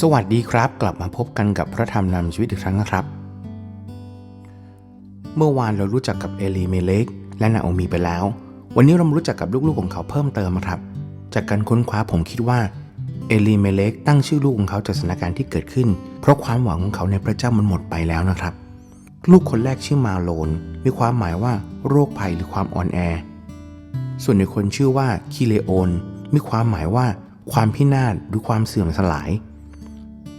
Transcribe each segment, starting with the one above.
สวัสดีครับ กลับมาพบกันกับพระธรรมนำชีวิตอีกครั้งนะครับ เมื่อวานเรารู้จักกับเอลีเมเลกและนาโอมีไปแล้ว วันนี้เรามารู้จักกับลูกๆของเขาเพิ่มเติมนะครับ จากการค้นคว้าผมคิดว่าเอลีเมเลกตั้งชื่อลูกของเขาจากสถานการณ์ที่เกิดขึ้น เพราะความหวังของเขาในพระเจ้ามันหมดไปแล้วนะครับ ลูกคนแรกชื่อมาโลน มีความหมายว่าโรคภัยหรือความอ่อนแอ ส่วนในคนชื่อว่าคิเลโอน มีความหมายว่า ความพินาศหรือความเสื่อมสลาย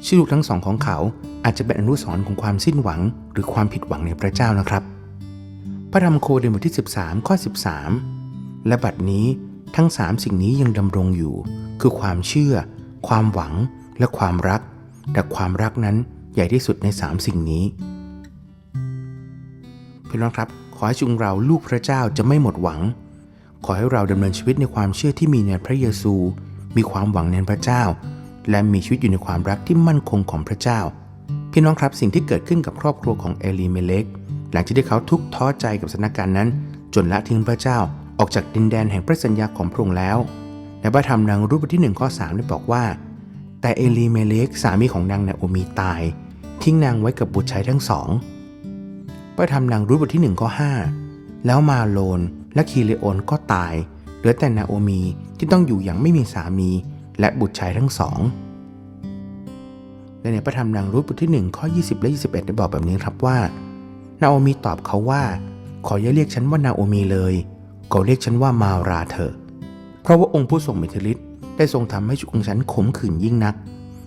ชื่อลูกทั้งสองของเขาอาจจะเป็นอนุสรณ์ของความสิ้นหวัง หรือความผิดหวังในพระเจ้านะครับ พระธรรมโคเดนบทที่ 13 ข้อ 13 และบัดนี้ทั้งสามสิ่งนี้ยังดำรงอยู่ คือความเชื่อ ความหวังและความรัก แต่ความรักนั้นใหญ่ที่สุดในสามสิ่งนี้พี่น้องครับ ขอให้จุงเราลูกพระเจ้าจะไม่หมดหวัง ขอให้เราดำเนินชีวิตในความเชื่อที่มีในพระเยซู มีความหวังในพระเจ้า และมีชีวิตอยู่ในความรักที่มั่นคงของพระเจ้า พี่น้องครับสิ่งที่เกิดขึ้นกับครอบครัวของเอลีเมเลกหลังจากที่เขาทุกท้อใจกับสถานการณ์นั้น จนละทิ้งพระเจ้าออกจากดินแดนแห่งพระสัญญาของพระองค์แล้วในพระธรรมนางรูปบทที่1ข้อ3ได้บอกว่า แต่เอลีเมเลกสามีของนางนาโอมีตาย ทิ้งนางไว้กับบุตรชายทั้งสองพระธรรมนางรูปบทที่1ข้อ5แล้วมาโลนและคีเลโอนก็ตายเหลือแต่นาโอมีที่ต้องอยู่อย่างไม่มีสามี และบุตรชายทั้งสองและในพระธรรมนางรูปบทที่ 1 ข้อ 20 และ 21 ได้บอกแบบนี้ครับว่า นาโอมีตอบเขาว่า ขออย่าเรียกฉันว่านาโอมีเลยก็เรียกฉันว่ามาราเถอะเพราะว่าองค์ผู้ทรงมิทริตได้ทรงทำให้ชีวิตของฉันขมขื่นยิ่งนัก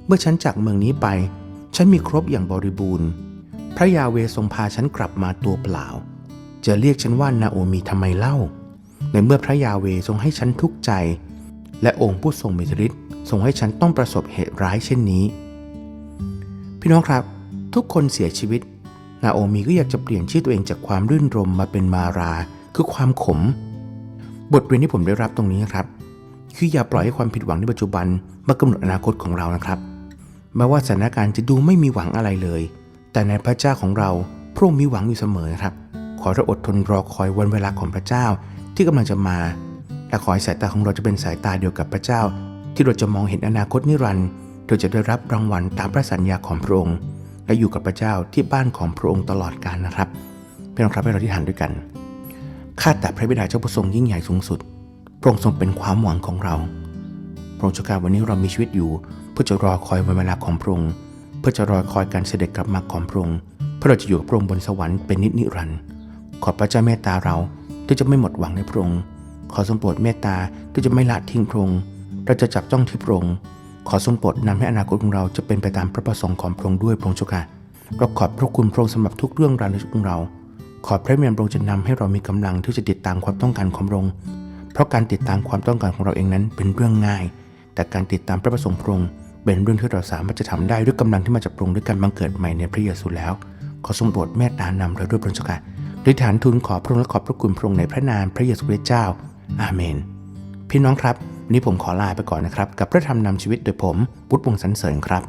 เมื่อฉันจากเมืองนี้ไป ฉันมีครบอย่างบริบูรณ์ พระยาเวทรงพาฉันกลับมาตัวเปล่า จะเรียกฉันว่านาโอมีทำไมเล่า ในเมื่อพระยาเวทรงให้ฉันทุกข์ใจ และองค์ผู้ทรงมิทริตทรงให้ฉันต้องประสบเหตุร้ายเช่นนี้ พี่น้องครับ ทุกคนเสียชีวิต นาโอมีก็อยากจะเปลี่ยนชื่อตัวเองจากความรื่นรมมาเป็นมารา คือความขม บทเรียนที่ผมได้รับตรงนี้นะครับ คืออย่าปล่อยให้ความผิดหวังในปัจจุบันมากำหนดอนาคตของเรานะครับแม้ว่าสถานการณ์จะดูไม่มีหวังอะไรเลย แต่ในพระเจ้าของเราพระองค์มีหวังอยู่เสมอครับ ขอเราอดทนรอคอยวันเวลาของพระเจ้าที่กำลังจะมา และขอให้สายตาของเราจะเป็นสายตาเดียวกับพระเจ้า ที่เราจะมองเห็นอนาคตนิรันดร์โดยจะได้รับรางวัลตามพระสัญญาของพระองค์ และอยู่กับพระเจ้าที่บ้านของพระองค์ตลอดกาลนะครับพี่น้องครับให้เราที่หันด้วยกันข้าแต่พระบิดาเจ้าผู้ทรงยิ่งใหญ่สูงสุดพระองค์ทรงเป็นความหวังของเราพระองค์เจ้าข้าวันนี้เรามีชีวิตอยู่ เพื่อจะรอคอยวันเวลาของพระองค์เพื่อจะรอคอยการเสด็จกลับมาของพระองค์เพื่อเราจะอยู่กับพระองค์บนสวรรค์เป็นนิจนิรันดร์ขอพระเจ้าเมตตาเราที่จะไม่หมดหวังในพระองค์ ขอทรงโปรดเมตตาที่จะไม่ละทิ้งพระองค์เราจะจับจ้องที่พระองค์ขอทรงโปรดนำให้อนาคตของเราจะเป็นไปตามพระประสงค์ของพระองค์ด้วยพระองค์เจ้าค่ะเราขอบพระคุณพระองค์สำหรับทุกเรื่องราวในชีวิตของเรา ขอพระเมียนพระองค์จะนำให้เรามีกำลังที่จะติดตามความต้องการของพระองค์เพราะการติดตามความต้องการของเราเองนั้นเป็นเรื่องง่าย แต่การติดตามพระประสงค์พระองค์เป็นเรื่องที่เราสามารถจะทำได้ด้วยกำลังที่มาจากพระองค์ด้วยการบังเกิดใหม่ในพระเยซูแล้ว ขอทรงโปรดเมตตานำเราด้วยพระองค์เจ้าค่ะด้วยฐานทูลขอพระองค์และขอบพระคุณพระองค์ในพระนามพระเยซูคริสต์เจ้า อาเมน พี่น้องครับ วันนี้ผมขอลาไปก่อนนะครับ กับพระธรรมนำชีวิตโดยผมวุฒิวงศ์สันเสริญครับ